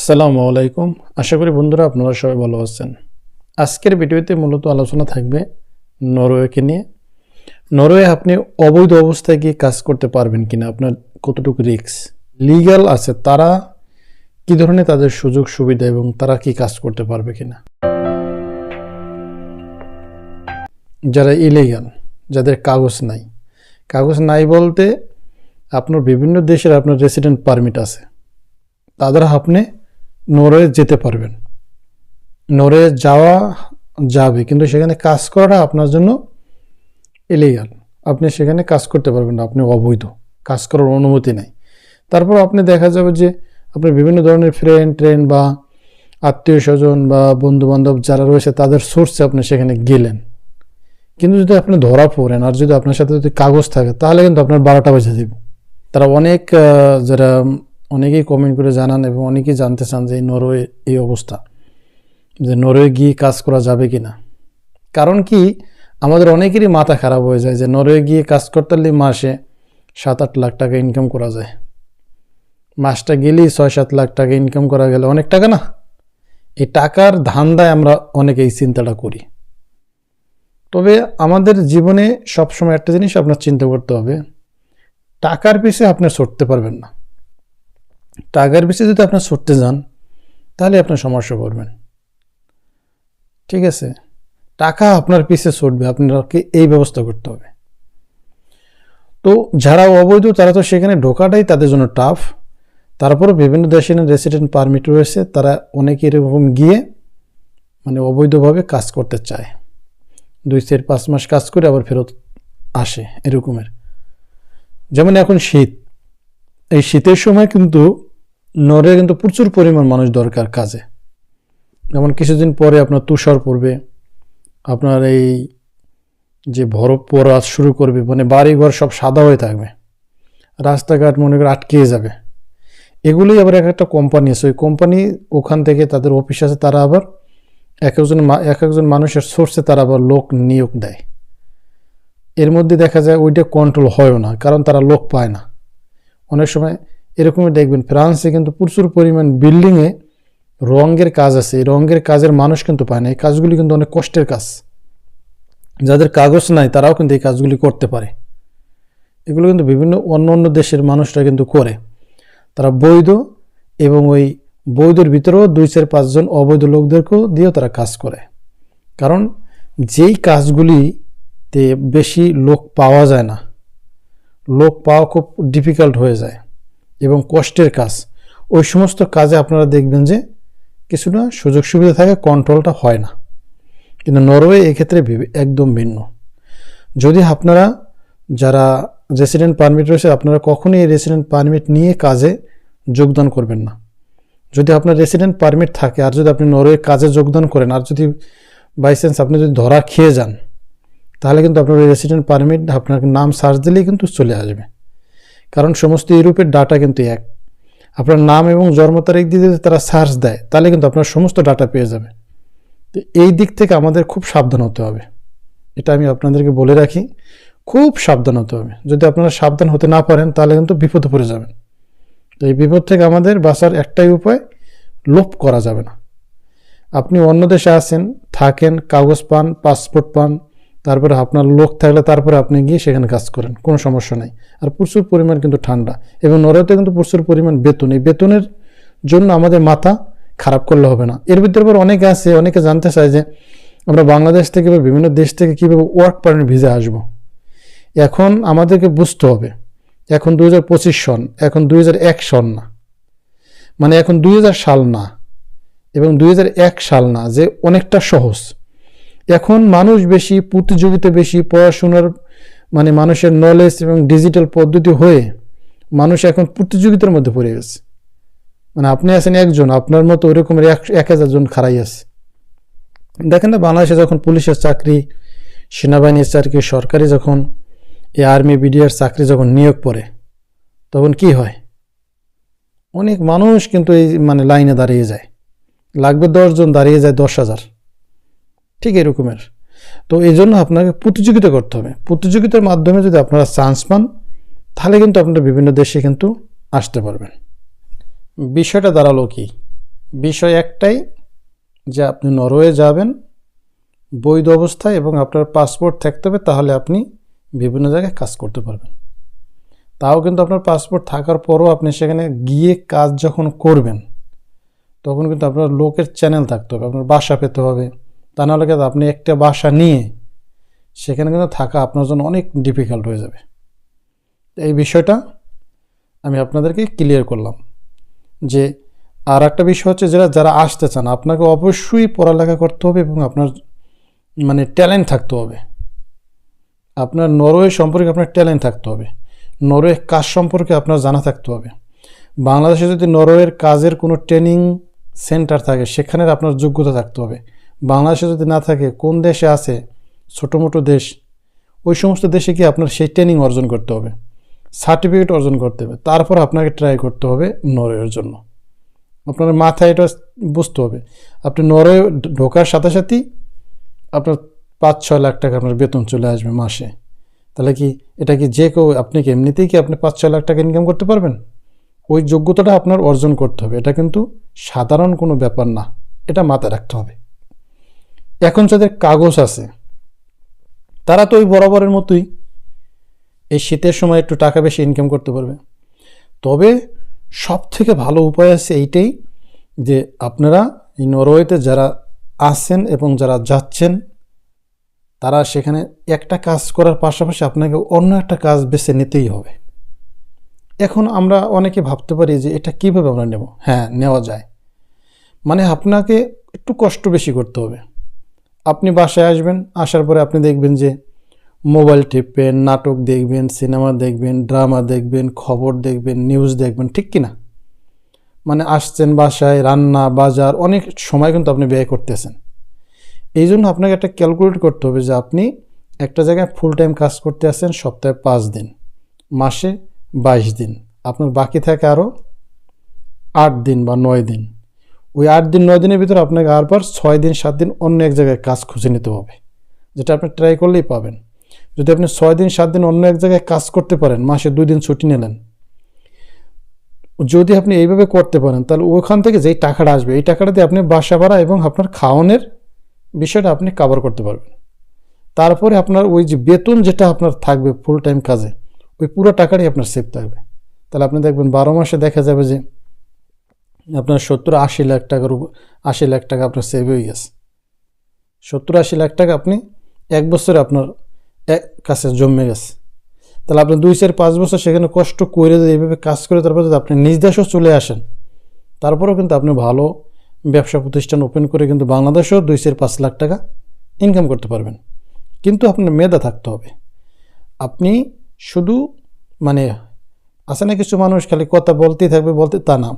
আসসালামু আলাইকুম। আশা করি বন্ধুরা আপনারা সবাই ভালো আছেন। আজকের ভিডিওতে মূলত আলোচনা থাকবে নরওয়েকে নিয়ে। নরওয়ে আপনি অবৈধ অবস্থায় গিয়ে কাজ করতে পারবেন কিনা, আপনার কতটুকু রিস্ক লিগ্যাল আছে, তারা কি ধরনের তাদের সুযোগ সুবিধা এবং তারা কি কাজ করতে পারবে কিনা? যারা ইলিগাল যাদের কাগজ নাই। কাগজ নাই বলতে আপনার বিভিন্ন দেশের আপনার রেসিডেন্ট পারমিট আছে। তাদের আপনি নরওয়ে যেতে পারবেন। নরওয়ে যাওয়া যাবে, কিন্তু সেখানে কাজ করাটা আপনার জন্য ইলিগাল আপনি সেখানে কাজ করতে পারবেন না, আপনি অবৈধ, কাজ করার অনুমতি নেই। তারপর আপনি দেখা যাবে যে আপনার বিভিন্ন ধরনের ফ্রেন্ড ট্রেন বা আত্মীয় স্বজন বা বন্ধু বান্ধব যারা রয়েছে, তাদের সোর্সে আপনি সেখানে গেলেন। কিন্তু যদি আপনি ধরা পড়েন, আর যদি আপনার সাথে যদি কাগজ থাকে, তাহলে কিন্তু আপনার বারোটা বেজে দেবে তারা অনেক যারা অনেকেই কমেন্ট করে জানান এবং অনেকেই জানতে চান যে নরওয়ে এই অবস্থা, যে নরওয়ে গিয়ে কাজ করা যাবে কি না কারণ কি? আমাদের অনেকেরই মাথা খারাপ হয়ে যায় যে নরওয়ে গিয়ে কাজ করতে হলে মাসে সাত আট লাখ টাকা ইনকাম করা যায়। মাসটা গেলেই ছয় সাত লাখ টাকা ইনকাম করা গেলে অনেক টাকা না? এই টাকার ধান্দায় আমরা অনেকে এই চিন্তাটা করি। তবে আমাদের জীবনে সবসময় একটা জিনিস আপনার চিন্তা করতে হবে, টাকার পিছে আপনি ছুটতে পারবেন না। টাকার পিছে যদি আপনার ছুটতে যান, তাহলে আপনার সমস্যা পড়বেন। ঠিক আছে? টাকা আপনার পিছে ছুটবে, আপনাকে এই ব্যবস্থা করতে হবে। তো যারা অবৈধ, তারা তো সেখানে ঢোকাটাই তাদের জন্য টাফ তারপরে বিভিন্ন দেশের রেসিডেন্ট পারমিট রয়েছে, তারা অনেকে এরকম গিয়ে মানে অবৈধভাবে কাজ করতে চায়। দুই চার পাঁচ মাস কাজ করে আবার ফেরত আসে, এরকমের। যেমন এখন শীত। এই শীতের সময় কিন্তু নরে কিন্তু প্রচুর পরিমাণ মানুষ দরকার কাজে। যেমন কিছুদিন পরে আপনার তুষার পড়বে, আপনার এই যে বরফ পড়া শুরু করবে মানে বাড়িঘর সব সাদা হয়ে থাকবে, রাস্তাঘাট মনে করে আটকে যাবে। এগুলোই আবার এক একটা কোম্পানি আছে। ওই কোম্পানি ওখান থেকে তাদের অফিস আছে, তারা আবার এক একজন এক একজন মানুষের সোর্সে তারা আবার লোক নিয়োগ দেয়। এর মধ্যে দেখা যায় ওইটা কন্ট্রোল হয়ও না, কারণ তারা লোক পায় না। অনেক সময় এরকমই দেখবেন, ফ্রান্সে কিন্তু প্রচুর পরিমাণ বিল্ডিংয়ে রঙের কাজ আছে। এই রঙের কাজের মানুষ কিন্তু পায় না। এই কাজগুলি কিন্তু অনেক কষ্টের কাজ। যাদের কাগজ নাই, তারাও কিন্তু এই কাজগুলি করতে পারে। এগুলো কিন্তু বিভিন্ন অন্য অন্য দেশের মানুষরা কিন্তু করে। তারা বৈধ এবং ওই বৈধর ভিতরেও দুই চার পাঁচজন অবৈধ লোকদেরকেও দিয়েও তারা কাজ করে। কারণ যেই কাজগুলিতে বেশি লোক পাওয়া যায় না লোক পাওয়া খুব ডিফিকাল্ট হয়ে যায় এবং কষ্টের কাজ। ওই সমস্ত কাজে আপনারা দেখবেন যে কিছুটা সুযোগ সুবিধা থাকে কন্ট্রোলটা হয় না। কিন্তু নরওয়ে এক্ষেত্রে একদম ভিন্ন। যদি আপনারা যারা রেসিডেন্ট পারমিট রয়েছে, আপনারা কখনই এই রেসিডেন্ট পারমিট নিয়ে কাজে যোগদান করবেন না। যদি আপনার রেসিডেন্ট পারমিট থাকে, আর যদি আপনি নরওয়ে কাজে যোগদান করেন, আর যদি বাই চান্স আপনি যদি ধরা খেয়ে যান তাহলে কিন্তু আপনার রেসিডেন্ট পারমিট আপনার নাম সার্চ দিলেই কিন্তু চলে আসবে। কারণ সমস্ত ইউরোপের ডাটা কিন্তু এক। আপনার নাম এবং জন্ম তারিখ দিয়ে যদি তারা সার্চ দেয়, তাহলে কিন্তু আপনার সমস্ত ডাটা পেয়ে যাবে। তো এই দিক থেকে আমাদের খুব সাবধান হতে হবে। এটা আমি আপনাদেরকে বলে রাখি, খুব সাবধান হতে হবে। যদি আপনারা সাবধান হতে না পারেন, তাহলে কিন্তু বিপদে পড়ে যাবেন। তো এই বিপদ থেকে আমাদের বাঁচার একটাই উপায়, লোভ করা যাবে না। আপনি অন্য দেশে আসেন, থাকেন, কাগজ পান পাসপোর্ট পান তারপরে আপনার লোক থাকলে তারপরে আপনি গিয়ে সেখানে কাজ করেন, কোনো সমস্যা নেই। আর প্রচুর পরিমাণ কিন্তু ঠান্ডা এবং নরওয়েতে কিন্তু প্রচুর পরিমাণ বেতন। এই বেতনের জন্য আমাদের মাথা খারাপ করলে হবে না। এর ভিতরে আবার অনেকে আছে, অনেকে জানতে চায় যে আমরা বাংলাদেশ থেকে বা বিভিন্ন দেশ থেকে কীভাবে ওয়ার্ক পারমিট ভিসা আসব। এখন আমাদেরকে বুঝতে হবে, এখন দুই হাজার পঁচিশ সন, এখন দুই হাজার এক সন না। মানে এখন দুই হাজার সাল না এবং দুই হাজার এক সাল না, যে অনেকটা সহজ। এখন মানুষ বেশি, প্রতিযোগিতা বেশি, পড়াশোনার মানে মানুষের নলেজ এবং ডিজিটাল পদ্ধতি হয়ে মানুষ এখন প্রতিযোগিতার মধ্যে পড়ে গেছে। মানে আপনি আছেন একজন, আপনার মতো ওইরকমের এক হাজার জন খারাই আছে। দেখেন না, বাংলাদেশে যখন পুলিশের চাকরি, সেনাবাহিনীর চাকরি, সরকারি যখন, এই আর্মি বিডিআর চাকরি যখন নিয়োগ পড়ে, তখন কি হয়? অনেক মানুষ কিন্তু এই মানে লাইনে দাঁড়িয়ে যায়। লাগবে দশজন দাঁড়িয়ে যায় দশ হাজার। ঠিক এরকমের। তো এই জন্য আপনাকে প্রতিযোগিতা করতে হবে। প্রতিযোগিতার মাধ্যমে যদি আপনারা চান্স পান, তাহলে কিন্তু আপনারা বিভিন্ন দেশে কিন্তু আসতে পারবেন। বিষয়টা দাঁড়াল কি? বিষয় একটাই যে আপনি নরওয়ে যাবেন, বৈধ অবস্থায় এবং আপনার পাসপোর্ট থাকতে হবে, তাহলে আপনি বিভিন্ন জায়গায় কাজ করতে পারবেন। তাও কিন্তু আপনার পাসপোর্ট থাকার পরও আপনি সেখানে গিয়ে কাজ যখন করবেন, তখন কিন্তু আপনার লোকের চ্যানেল থাকতে হবে, আপনার বাসা পেতে হবে তা নাহলে কিন্তু আপনি একটা বাসা নিয়ে সেখানে কিন্তু থাকা আপনার জন্য অনেক ডিফিকাল্ট হয়ে যাবে। এই বিষয়টা আমি আপনাদেরকে ক্লিয়ার করলাম যে আর একটা বিষয় হচ্ছে যারা যারা আসতে চান, আপনাকে অবশ্যই পড়ালেখা করতে হবে এবং আপনার মানে ট্যালেন্ট থাকতে হবে। আপনার নরওয়ে সম্পর্কে আপনার ট্যালেন্ট থাকতে হবে। নরওয়ে কাজ সম্পর্কে আপনার জানা থাকতে হবে। বাংলাদেশে যদি নরওয়ের কাজের কোনো ট্রেনিং সেন্টার থাকে, সেখানের আপনার যোগ্যতা থাকতে হবে। বাংলাদেশে যদি না থাকে, কোন দেশে আছে ছোটো মোটো দেশ, ওই সমস্ত দেশে গিয়ে আপনার সেই ট্রেনিং অর্জন করতে হবে সার্টিফিকেট অর্জন করতে হবে, তারপর আপনাকে ট্রাই করতে হবে নরওয়ের জন্য। আপনার মাথায় এটা বুঝতে হবে। আপনি নরওয়ে ঢোকার সাথে সাথেই আপনার পাঁচ ছয় লাখ টাকা আপনার বেতন চলে আসবে মাসে। তাহলে কি এটা কি যে কেউ, আপনি কি এমনিতেই কি আপনি পাঁচ ছয় লাখ টাকা ইনকাম করতে পারবেন? ওই যোগ্যতাটা আপনার অর্জন করতে হবে। এটা কিন্তু সাধারণ কোনো ব্যাপার না। এটা মাথায় রাখতে হবে। এখন যাদের কাগজ আছে, তারা তো ওই বরাবরের মতোই এই শীতের সময় একটু টাকা বেশি ইনকাম করতে পারবে। তবে সব থেকে ভালো উপায় আছে এইটাই যে আপনারা এই নরওয়েতে যারা আছেন এবং যারা যাচ্ছেন, তারা সেখানে একটা কাজ করার পাশাপাশি আপনাকে অন্য একটা কাজ বেছে নিতেই হবে। এখন আমরা অনেকে ভাবতে পারি যে এটা কীভাবে আমরা নেব? হ্যাঁ নেওয়া যায়। মানে আপনাকে একটু কষ্ট বেশি করতে হবে। আপনি বাসায় আসবেন, আসার পরে আপনি দেখবেন যে মোবাইল টিপবেন, নাটক দেখবেন, সিনেমা দেখবেন, ড্রামা দেখবেন, খবর দেখবেন নিউজ দেখবেন, ঠিক কি না মানে আসছেন বাসায়, রান্না, বাজার, অনেক সময় কিন্তু আপনি ব্যয় করতেছেন। এই জন্য আপনাকে একটা ক্যালকুলেট করতে হবে যে আপনি একটা জায়গায় ফুল টাইম কাজ করতে আসছেন সপ্তাহে পাঁচ দিন, মাসে বাইশ দিন। আপনার বাকি থাকে আরও আট দিন বা নয় দিন। ওই আট দিন, নয় দিনের ভিতরে আপনাকে আর আরবার ছয় দিন, সাত দিন অন্য এক জায়গায় কাজ খুঁজে নিতে হবে, যেটা আপনি ট্রাই করলেই পাবেন। যদি আপনি ছয় দিন, সাত দিন অন্য এক জায়গায় কাজ করতে পারেন, মাসে দুই দিন ছুটি নিলেন, যদি আপনি এইভাবে করতে পারেন, তাহলে ওখান থেকে যেই টাকাটা আসবে, এই টাকাটা দিয়ে আপনি বাসা ভাড়া এবং আপনার খাওয়ানোর বিষয়টা আপনি কাভার করতে পারবেন। তারপরে আপনার ওই যে বেতন যেটা আপনার থাকবে ফুল টাইম কাজে, ওই পুরো টাকাটাই আপনার সেভ থাকবে। তাহলে আপনি দেখবেন বারো মাসে দেখা যাবে যে আপনার সত্তর আশি লাখ টাকার আশি লাখ টাকা আপনার সেভ হয়ে গেছে। সত্তর আশি লাখ টাকা আপনি এক বছরে আপনার এক কাছে জমে গেছে। তাহলে আপনি দুই চার পাঁচ বছর সেখানে কষ্ট করে যদি এইভাবে কাজ করে তারপর যদি আপনি নিজ দেশেও চলে আসেন, তারপরেও কিন্তু আপনি ভালো ব্যবসা প্রতিষ্ঠান ওপেন করে কিন্তু বাংলাদেশেও দুই চার পাঁচ লাখ টাকা ইনকাম করতে পারবেন। কিন্তু আপনার মেধা থাকতে হবে। আপনি শুধু মানে আছে না কিছু মানুষ খালি কথা বলতেই থাকবে, বলতে তা না।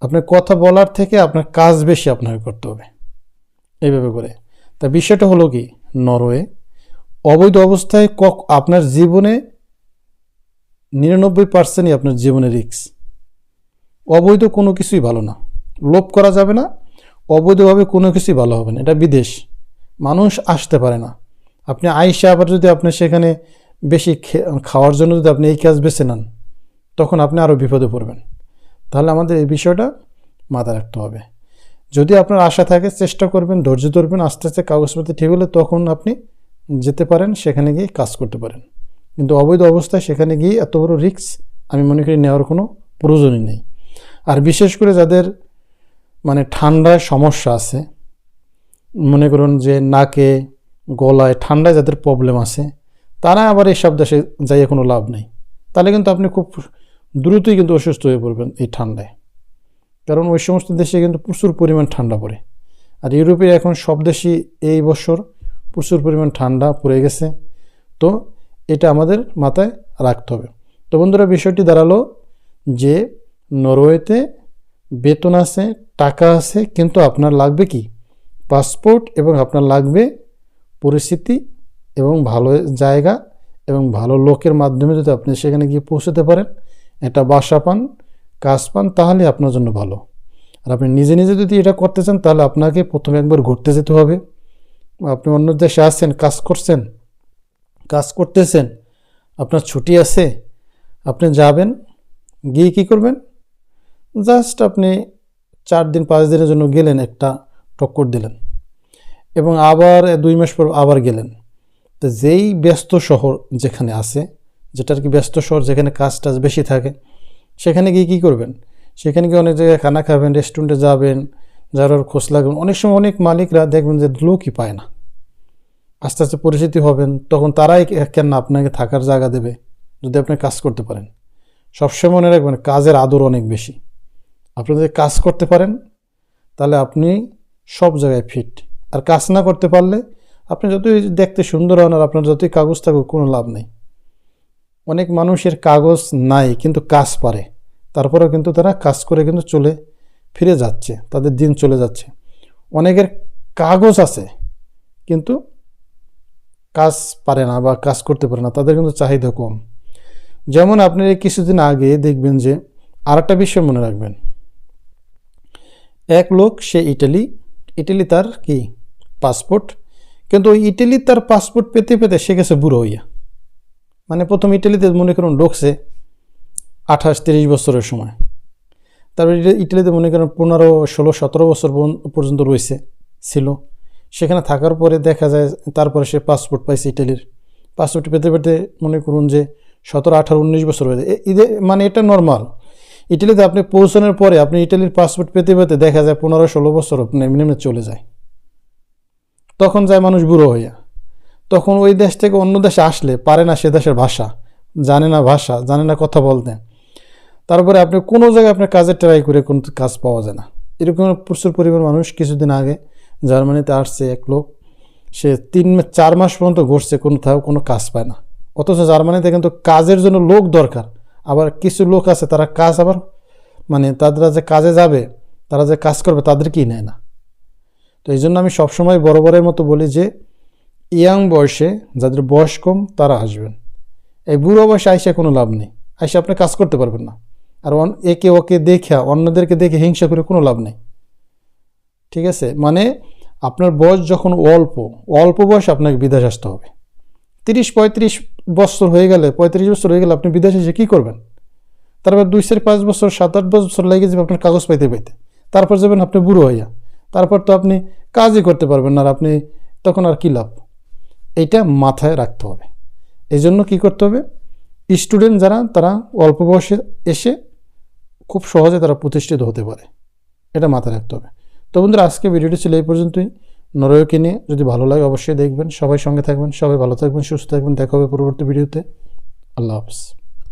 আপনার কথা বলার থেকে আপনার কাজ বেশি আপনাকে করতে হবে। এইভাবে করে। তা বিষয়টা হলো কি? নরওয়ে অবৈধ অবস্থায় কক আপনার জীবনে নিরানব্বই পার্সেন্টই আপনার জীবনে রিক্স অবৈধ কোনো কিছুই ভালো না। লোভ করা যাবে না, অবৈধভাবে কোনো কিছুই ভালো হবে না। এটা বিদেশ। মানুষ আসতে পারে না। আপনি আইসে আবার যদি আপনি সেখানে বেশি খাওয়ার জন্য যদি আপনি এই কাজ বেছে নেন, তখন আপনি আরও বিপদে পড়বেন। তাহলে আমাদের এই বিষয়টা মাথায় রাখতে হবে। যদি আপনার আশা থাকে, চেষ্টা করবেন, ধৈর্য ধরবেন, আস্তে আস্তে কাগজপত্র ঠিক হলে তখন আপনি যেতে পারেন, সেখানে গিয়ে কাজ করতে পারেন। কিন্তু অবৈধ অবস্থায় সেখানে গিয়ে এত বড় রিস্ক আমি মনে করি নেওয়ার কোনো প্রয়োজনই নেই। আর বিশেষ করে যাদের মানে ঠান্ডায় সমস্যা আছে, মনে করুন যে নাকে, গলায় ঠান্ডায় যাদের প্রবলেম আছে, তারা আবার এইসব দেশে যাইয়ে কোনো লাভ নেই। তাহলে কিন্তু আপনি খুব দ্রুতই কিন্তু অসুস্থ হয়ে পড়বেন এই ঠান্ডায়। কারণ ওই সমস্ত দেশে কিন্তু প্রচুর পরিমাণ ঠান্ডা পড়ে। আর ইউরোপে এখন সব দেশই এই বছর প্রচুর পরিমাণ ঠান্ডা পড়ে গেছে। তো এটা আমাদের মাথায় রাখতে হবে। তো বন্ধুরা, বিষয়টি দাঁড়াল যে নরওয়েতে বেতন আছে, টাকা আছে, কিন্তু আপনার লাগবে কি? পাসপোর্ট এবং আপনার লাগবে পরিস্থিতি এবং ভালো জায়গা এবং ভালো লোকের মাধ্যমে যদি আপনি সেখানে গিয়ে পৌঁছতে পারেন একটা বাসা পান, কাজ পান তাহলে আপনার জন্য ভালো। আর আপনি নিজে নিজে যদি এটা করতে চান, তাহলে আপনাকে প্রথমে একবার ঘুরতে যেতে হবে। আপনি অন্য দেশে আসছেন কাজ করছেন, কাজ করতেছেন, আপনার ছুটি আছে, আপনি যাবেন, গিয়ে কী করবেন? জাস্ট আপনি চার দিন, পাঁচ দিনের জন্য গেলেন, একটা টক্কর দিলেন। এবং আবার দুই মাস পর আবার গেলেন। তো যেই ব্যস্ত শহর যেখানে আছে যেটা আর কি ব্যস্ত শহর, যেখানে কাজ টাজ বেশি থাকে, সেখানে গিয়ে কী করবেন? সেখানে গিয়ে অনেক জায়গায় খানা খাবেন রেস্টুরেন্টে যাবেন, যার খোঁজ লাগবেন অনেক সময় অনেক মালিকরা দেখবেন যে লোকই পায় না। আস্তে আস্তে পরিচিতি হবেন, তখন তারাই কেন আপনাকে থাকার জায়গা দেবে, যদি আপনি কাজ করতে পারেন। সবসময় মনে রাখবেন, কাজের আদর অনেক বেশি। আপনি যদি কাজ করতে পারেন, তাহলে আপনি সব জায়গায় ফিট আর কাজ না করতে পারলে, আপনি যতই দেখতে সুন্দর হন আর আপনার যতই কাগজ থাকুক, কোনো লাভ নেই। অনেক মানুষের কাগজ নাই, কিন্তু কাজ পারে। তারপরেও কিন্তু তারা কাজ করে কিন্তু চলে ফিরে যাচ্ছে, তাদের দিন চলে যাচ্ছে। অনেকের কাগজ আছে, কিন্তু কাজ পারে না বা কাজ করতে পারে না, তাদের কিন্তু চাহিদা কম। যেমন আপনি কিছুদিন আগে দেখবেন যে আর একটা বিষয় মনে রাখবেন। এক লোক, সে ইটালি ইটালি তার কি? পাসপোর্ট। কিন্তু ওই ইটালি তার পাসপোর্ট পেতে পেতে সে গেছে বুড়ো হইয়া। মানে প্রথম ইটালিতে মনে করুন ঢুকছে আঠাশ তিরিশ বছরের সময়। তারপরে ইটালিতে মনে করেন পনেরো, ষোলো, সতেরো বছর পর্যন্ত- রয়েছে, ছিল। সেখানে থাকার পরে দেখা যায় তারপরে সে পাসপোর্ট পাইছে ইটালির। পাসপোর্ট পেতে পেতে মনে করুন যে সতেরো, আঠারো, উনিশ বছর হয়ে যায়। এ- ইদে মানে এটা নর্মাল ইটালিতে আপনি পৌঁছানোর পরে আপনি ইটালির পাসপোর্ট পেতে পেতে দেখা যায় পনেরো, ষোলো বছর এমনি এমনি চলে যায়। তখন যায় মানুষ বুড়ো হইয়া। তখন ওই দেশ থেকে অন্য দেশে আসলে পারে না সে দেশের ভাষা। জানে না ভাষা, জানে না কথা বলতে। তারপরে আপনি কোনো জায়গায় আপনার কাজে ট্রাই করে কোনো কাজ পাওয়া যায় না। এরকম প্রচুর পরিমাণ মানুষ কিছুদিন আগে জার্মানিতে আসছে এক লোক। সে তিন চার মাস পর্যন্ত ঘুরছে কোথাও কোনো কাজ পায় না। অথচ জার্মানিতে কিন্তু কাজের জন্য লোক দরকার। আবার কিছু লোক আছে, তারা কাজ আবার মানে তারা যে কাজে যাবে, তারা যে কাজ করবে, তাদেরকেই নেয় না। তো এই জন্য আমি সবসময় বরাবরের মতো বলি যে ইয়াং বয়সে যাদের বয়স কম, তারা আসবেন। এই বুড়ো বয়সে আইসা কোনো লাভ নেই। আইসা আপনি কাজ করতে পারবেন না। আর একে ওকে দেখে, অন্যদেরকে দেখে হিংসা করে কোনো লাভ নেই। ঠিক আছে? মানে আপনার বয়স যখন অল্প অল্প বয়সে আপনাকে বিদেশ আসতে হবে। তিরিশ, পঁয়ত্রিশ বছর হয়ে গেলে, পঁয়ত্রিশ বছর হয়ে গেলে আপনি বিদেশে এসে কী করবেন? তারপর দুই চার পাঁচ বছর, সাত আট বছর লেগে যাবে আপনার কাগজ পাইতে পাইতে। তারপর যাবেন আপনি বুড়ো হইয়া। তারপর তো আপনি কাজই করতে পারবেন না আর আপনি, তখন আর কী লাভ? এইটা মাথায় রাখতে হবে। এই জন্য কী করতে হবে? স্টুডেন্ট যারা, তারা অল্প বয়সে এসে খুব সহজে তারা প্রতিষ্ঠিত হতে পারে। এটা মাথায় রাখতে হবে। তো বন্ধুরা, আজকে ভিডিওটি ছিল এই পর্যন্তই। নরওয়েকে নিয়ে যদি ভালো লাগে অবশ্যই দেখবেন। সবাই সঙ্গে থাকবেন, সবাই ভালো থাকবেন, সুস্থ থাকবেন। দেখা হবে পরবর্তী ভিডিওতে। আল্লাহ হাফিজ।